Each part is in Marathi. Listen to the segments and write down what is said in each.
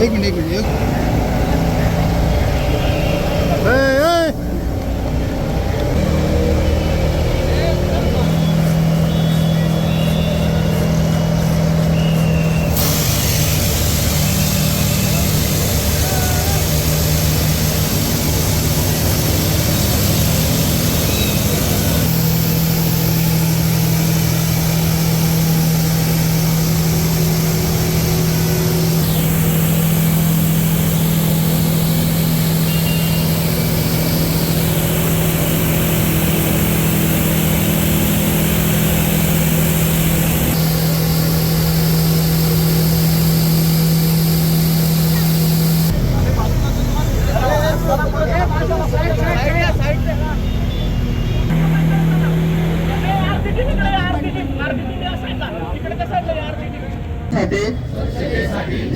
एक मिनिट एक मिनिट एक साठी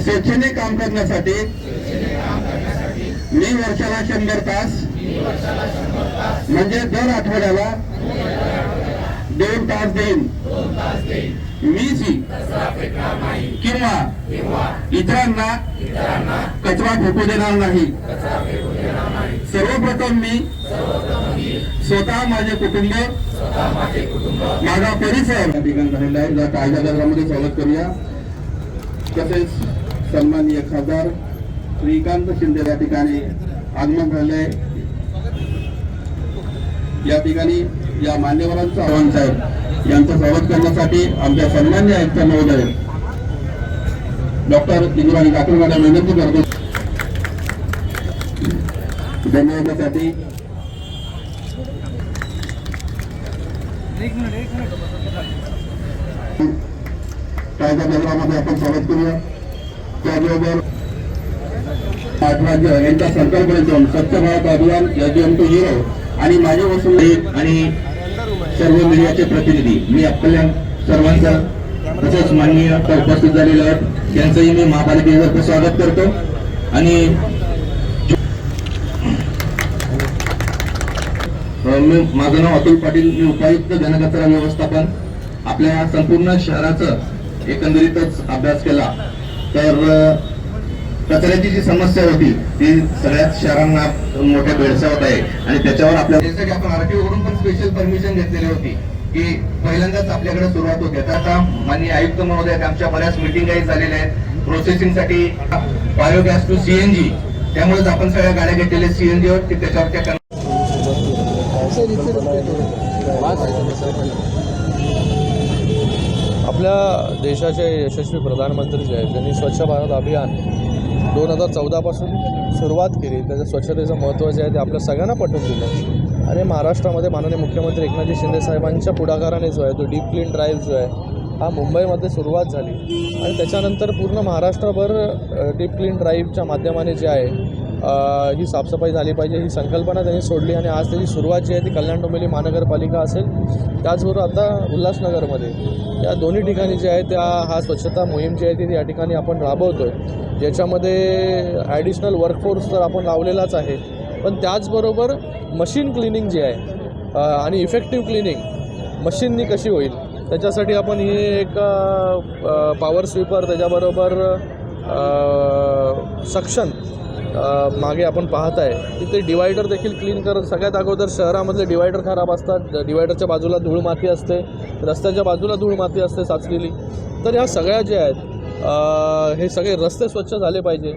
स्वच्छतेने काम करण्यासाठी मी वर्षाला शंभर तास म्हणजे दर आठवड्याला दोन तास देईन. मी जी किंवा इतरांना कचरा फेकू देणार नाही. सर्वप्रथम मी स्वतः माझे कुटुंब माझा परिसर या ठिकाणी झालेला आहे. कायदा दरामध्ये स्वागत करूया. तसेच सन्माननीय खासदार श्रीकांत शिंदे या ठिकाणी आगमन झाले या ठिकाणी या मान्यवरांचं आव्हान साहेब यांचं स्वागत करण्यासाठी आमच्या सन्मान्य आयुक्त महोदय डॉक्टर इंद्राणी काकूर मॅडम विनंती करतो. धन्यवादासाठी कायदा दलामध्ये आपण स्वागत करूया. त्याबरोबर आठ राज्य यांच्या संकल्पनेतून स्वच्छ भारत अभियान एम टू झिरो आणि माझे वसूल आणि सर्व मीडियाचे प्रतिनिधी मी आपल्या सर्वांचा तसंच माननीय उपस्थित झालेले आहेत. त्यांचंही मी महापालिकेतर्फे स्वागत करतो. आणि मी माझं नाव अतुल पाटील मी उपायुक्त घनकचरा व्यवस्थापन आपल्या संपूर्ण शहराचं एकंदरीतच अभ्यास केला तर कचऱ्याची जी समस्या होती ती सगळ्याच शहरांना मोठ्या भेडसावत आहे. आणि त्याच्यावर आपल्या त्यासाठी आपण आरटीओ कडून पण स्पेशल परमिशन घेतलेली होती की पहिल्यांदाच आपल्याकडे सुरुवात होते. तर आता माननीय आयुक्त महोदय आमच्या बऱ्याच मिटिंगही झालेल्या आहेत. प्रोसेसिंगसाठी बायोगॅस टू सीएनजी त्यामुळेच आपण सगळ्या गाड्या घेतलेल्या सीएनजी वर की त्याच्यावर त्या आपल्या देशाचे यशस्वी प्रधानमंत्री जे आहेत त्यांनी स्वच्छ भारत अभियान दोन हजार चौदापासून सुरुवात केली. त्याचं स्वच्छतेचं महत्त्व जे आहे ते आपल्या सगळ्यांना पटवून दिलं. आणि महाराष्ट्रामध्ये माननीय मुख्यमंत्री एकनाथजी शिंदे साहेबांच्या पुढाकाराने जो आहे तो डीप क्लीन ड्राईव्ह जो आहे हा मुंबईमध्ये सुरुवात झाली. आणि त्याच्यानंतर पूर्ण महाराष्ट्रभर डीप क्लीन ड्राईव्हच्या माध्यमाने जे आहे ही साफसफाई झाली पाहिजे ही संकल्पना त्यांनी सोडली. आणि आज त्याची सुरुवात जी आहे ती कल्याण डोंबिवली महानगरपालिका असेल त्याचबरोबर आता उल्हासनगरमध्ये या दोन्ही ठिकाणी जे आहे त्या हा स्वच्छता मोहीम जी आहे ती या ठिकाणी आपण राबवतो आहे ज्याच्यामध्ये ॲडिशनल वर्कफोर्स तर आपण लावलेलाच आहे. पण त्याचबरोबर मशीन क्लिनिंग जी आहे आणि इफेक्टिव्ह क्लिनिंग मशीननी कशी होईल? त्याच्यासाठी आपण ही एक पॉवर स्वीपर त्याच्याबरोबर सक्शन मागे आपण पाहत आहे तिथे डिवायडर देखील क्लीन कर सगळ्यात अगोदर शहरामधले डिवायडर खराब असतात डिवायडरच्या बाजूला धूळ माती असते रस्त्याच्या बाजूला धूळ माती असते साचलेली. तर ह्या सगळ्या ज्या आहेत हे सगळे रस्ते स्वच्छ झाले पाहिजे.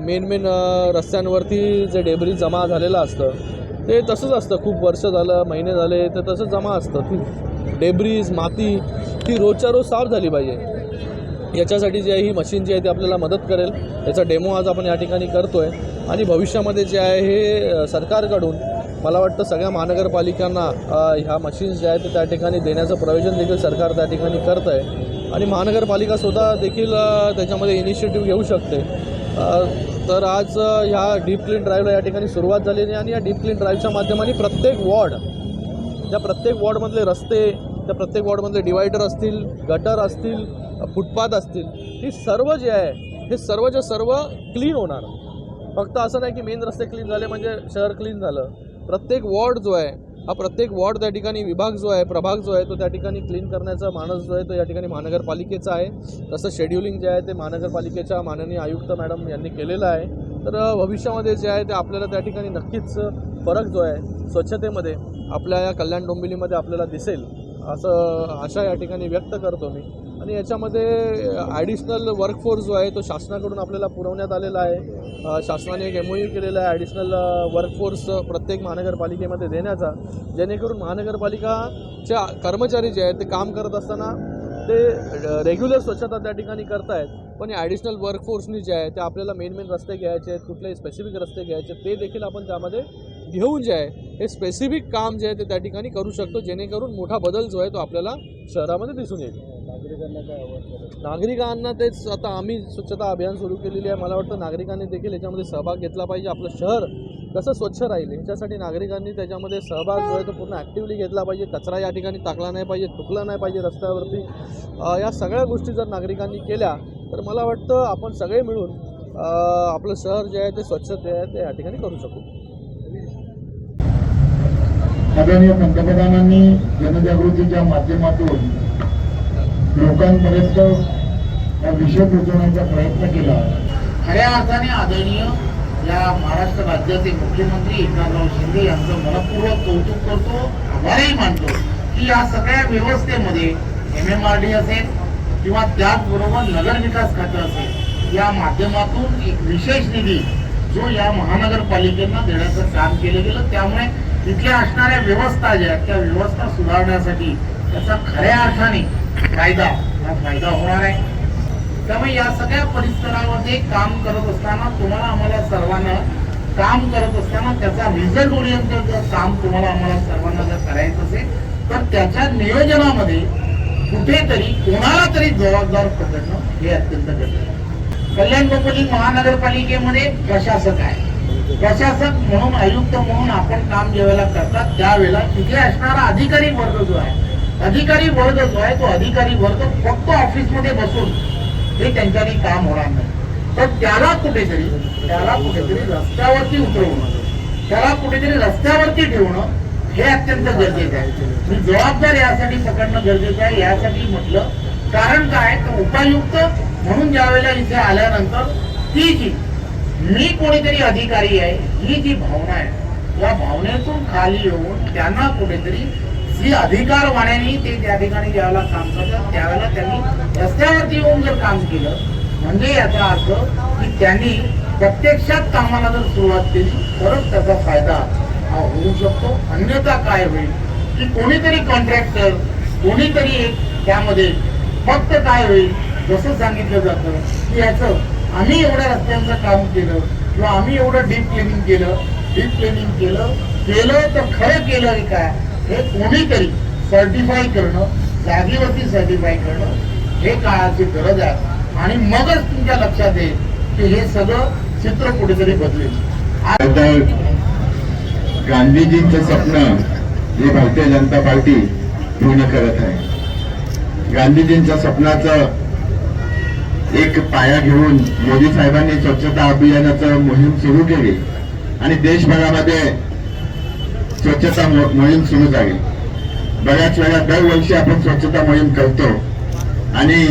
मेन मेन रस्त्यांवरती जे डेबरी जमा झालेलं असतं ते तसंच असतं. खूप वर्ष झालं महिने झाले ते तसंच जमा असतं. ती डेब्रीज माती ती रोजच्या रोज साफ झाली पाहिजे. याच्यासाठी जी आहे ही मशीन जी आहे ती आपल्याला मदत करेल. याचा डेमो आज आपण या ठिकाणी करतो आहे आणि भविष्यामध्ये जे आहे हे सरकारकडून मला वाटतं सगळ्या महानगरपालिकांना ह्या मशीन्स ज्या आहेत त्या ठिकाणी देण्याचं प्रयोजन देखील सरकार त्या ठिकाणी करत आहे आणि महानगरपालिका स्वतः देखील त्याच्यामध्ये इनिशिएटिव्ह घेऊ शकते. तर आज ह्या डीप क्लीन ड्राईव्हला या ठिकाणी सुरुवात झालेली आहे. आणि या डीप क्लीन ड्राईव्हच्या माध्यमाने प्रत्येक वॉर्ड त्या प्रत्येक वॉर्डमधले रस्ते त्या प्रत्येक वॉर्डमधले डिवायडर असतील गटर असतील फुटपाथ असतील ही सर्व जे आहे हे सर्वच्या सर्व क्लीन होणार. फक्त असं नाही की मेन रस्ते क्लीन झाले म्हणजे शहर क्लीन झालं. प्रत्येक वॉर्ड जो आहे हा प्रत्येक वॉर्ड त्या ठिकाणी विभाग जो आहे प्रभाग जो आहे तो त्या ठिकाणी क्लीन करण्याचा मानस जो आहे तो या ठिकाणी महानगरपालिकेचा आहे. तसं शेड्युलिंग जे आहे ते महानगरपालिकेच्या माननीय आयुक्त मॅडम यांनी केलेलं आहे. तर भविष्यामध्ये जे आहे ते आपल्याला त्या ठिकाणी नक्कीच फरक जो आहे स्वच्छतेमध्ये आपल्या या कल्याण डोंबिवलीमध्ये आपल्याला दिसेल. असं आशा या ठिकाणी व्यक्त करतो मी. आणि याच्यामध्ये ॲडिशनल वर्कफोर्स जो आहे तो शासनाकडून आपल्याला पुरवण्यात आलेला आहे. शासनाने एक एमओयू केलेला आहे ॲडिशनल वर्कफोर्स प्रत्येक महानगरपालिकेमध्ये देण्याचा. जेणेकरून महानगरपालिकाच्या कर्मचारी जे आहेत ते काम करत असताना ते रेग्युलर स्वच्छता त्या ठिकाणी करतायत. पण या ॲडिशनल वर्कफोर्सनी जे आहे ते आपल्याला मेन मेन रस्ते घ्यायचे आहेत कुठलेही स्पेसिफिक रस्ते घ्यायचे आहेत, ते देखील आपण त्यामध्ये घेऊन जे आहे हे स्पेसिफिक काम जे आहे ते त्या ठिकाणी करू शकतो. जेणेकरून मोठा बदल जो आहे तो आपल्याला शहरामध्ये दिसून येईल. नागरिकांना काय आवाज नागरिकांना तेच आता आम्ही स्वच्छता अभियान सुरू केलेली आहे. मला वाटतं नागरिकांनी देखील याच्यामध्ये सहभाग घेतला पाहिजे. आपलं शहर कसं स्वच्छ राहील याच्यासाठी नागरिकांनी त्याच्यामध्ये सहभाग जो आहे तो पूर्ण ॲक्टिव्हली घेतला पाहिजे. कचरा या ठिकाणी टाकला नाही पाहिजे थुकला नाही पाहिजे रस्त्यावरती. या सगळ्या गोष्टी जर नागरिकांनी केल्या तर मला वाटतं आपण सगळे मिळून आपलं शहर जे आहे ते स्वच्छ जे आहे ते या ठिकाणी करू शकू. आदरणीय पंतप्रधानांनी जनजागृतीच्या माध्यमातून लोकांपर्यंत हा विषय पोहोचवण्याचा प्रयत्न केला. खऱ्या अर्थाने आदरणीय या महाराष्ट्र राज्याचे मुख्यमंत्री एकनाथराव शिंदे यांचं मनपूर्वक कौतुक करतो आभारही मानतो की या सगळ्या व्यवस्थेमध्ये एम एम आर डी असेल किंवा त्याचबरोबर नगर विकास खातं असेल या माध्यमातून एक विशेष निधी जो या महानगरपालिकेनं देण्याचं काम केलं गेलं. त्यामुळे तिथल्या असणाऱ्या व्यवस्था ज्या आहेत त्या व्यवस्था सुधारण्यासाठी त्याचा खऱ्या अर्थाने फायदा हा फायदा होणार आहे. त्यामुळे या सगळ्या परिसरामध्ये काम करत असताना तुम्हाला आम्हाला सर्वांना काम करत असताना त्याचा रिझल्ट ओरिएंटेड जर काम तुम्हाला आम्हाला सर्वांना जर करायचं असेल तर त्याच्या नियोजनामध्ये कुठेतरी कोणाला तरी जबाबदार पकडणं हे अत्यंत गरजेचं आहे. कल्याण डोंबिवली महानगरपालिकेमध्ये प्रशासक आहे. प्रशासक म्हणून आयुक्त म्हणून आपण काम ज्यावेळेला करतात त्यावेळेला तिथे असणारा अधिकारी वर्ग जो आहे अधिकारी वर्ग जो आहे तो अधिकारी वर्ग फक्त ऑफिसमध्ये बसून हे त्यांच्यानी काम होणार नाही. तर त्याला कुठेतरी त्याला कुठेतरी रस्त्यावरती उतरवणं त्याला कुठेतरी रस्त्यावरती ठेवणं हे अत्यंत गरजेचं आहे. मी जबाबदार यासाठी पकडणं गरजेचं आहे यासाठी म्हटलं कारण काय तर उपायुक्त म्हणून ज्या वेळेला इथे आल्यानंतर ती जी मी कोणीतरी अधिकारी आहे ही जी भावना आहे या भावनेतून खाली येऊन त्यांना कुठेतरी जी अधिकारवाण्याने ते त्या ठिकाणी ज्यावेळेला काम करतात त्यावेळेला त्यांनी रस्त्यावरती येऊन जर काम केलं म्हणजे याचा अर्थ की त्यांनी प्रत्यक्षात कामाला जर सुरुवात केली तरच त्याचा फायदा हा होऊ शकतो. अन्यथा काय होईल की कोणीतरी कॉन्ट्रॅक्टर कोणीतरी एक त्यामध्ये फक्त काय होईल जसं सांगितलं जातं की याचं आम्ही एवढ्या रस्त्यांचं काम केलं किंवा आम्ही एवढं डीप क्लिनिंग केलं डीप क्लिनिंग केलं केलं तर खरं केलं काय? हे कोणीतरी सर्टिफाय करणं जागेवरती सर्टिफाय करणं हे काळाची गरज आहे. आणि मगच तुमच्या लक्षात येईल की हे सगळं चित्र कुठेतरी बदलेल. गांधीजींचं स्वप्न ही भारतीय जनता पार्टी पूर्ण करत आहे. गांधीजींच्या स्वप्नाचं एक पाया घेऊन मोदी साहेबांनी स्वच्छता अभियानाचं मोहीम सुरू केली. आणि देशभरामध्ये स्वच्छता मोहीम सुरू झाली. बऱ्याच वेळा दरवर्षी आपण स्वच्छता मोहीम करतो. आणि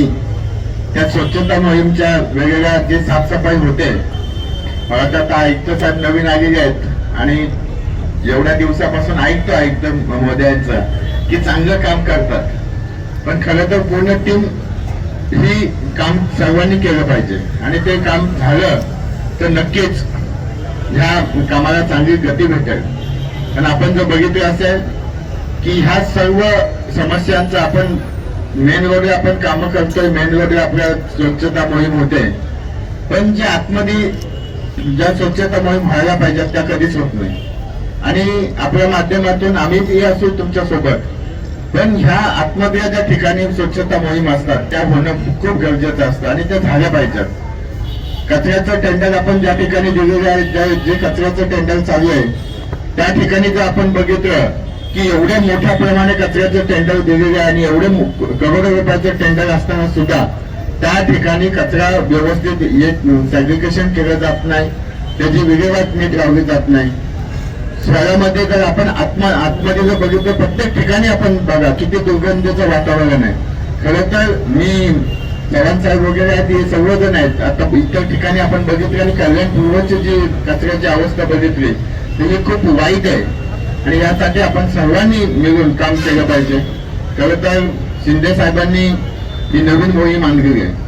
त्या स्वच्छता मोहीमच्या वेगवेगळ्या जे साफसफाई होते मला तर आता आयुक्त साहेब नवीन आलेले आहेत. आणि एवढ्या दिवसापासून ऐकतो आयुक्त महोदयांचं की चांगलं काम करतात. पण खरं तर पूर्ण टीम ही काम सर्वांनी केलं पाहिजे. आणि ते काम झालं तर नक्कीच ह्या कामाला चांगली गती भेटेल. आणि आपण जर बघितलं असेल की ह्या सर्व समस्यांचं आपण मेन रोडवर आपण कामं करतोय मेन रोडवर आपल्या स्वच्छता मोहीम होते. पण जे आतमध्ये ज्या स्वच्छता मोहीम व्हायला पाहिजेत त्या कधीच होत नाही. आणि आपल्या माध्यमातून आम्ही असू तुमच्यासोबत. पण ह्या आतमध्ये ज्या ठिकाणी स्वच्छता मोहीम असतात त्या होणं खूप गरजेचं असतं आणि त्या झाल्या पाहिजेत. कचऱ्याचं टेंडर आपण ज्या ठिकाणी दिलेलं आहे जे कचऱ्याचं टेंडर चालू आहे त्या ठिकाणी जर आपण बघितलं की एवढ्या मोठ्या प्रमाणे कचऱ्याचं टेंडर दिलेलं आहे आणि एवढे करोडो रुपयाचं टेंडर असताना सुद्धा त्या ठिकाणी कचरा व्यवस्थित येत सॅग्रिकेशन केलं जात नाही. त्याची विल्हेवाट नीट लावली जात नाही. शहरामध्ये जर आपण आत्मा आतमध्ये जर बघितलं प्रत्येक ठिकाणी आपण बघा किती दुर्गंधीचं वातावरण आहे. खरं तर मी चव्हाण साहेब वगैरे आहेत हे सर्वजण आहेत. आता इतर ठिकाणी आपण बघितले आणि कल्याण पूर्वची जी कचऱ्याची अवस्था बघितली म्हणजे खूप वाईट आहे. आणि यासाठी आपण सर्वांनी मिळून काम केलं पाहिजे. खरं तर शिंदे साहेबांनी ही नवीन मोहीम आणली आहे.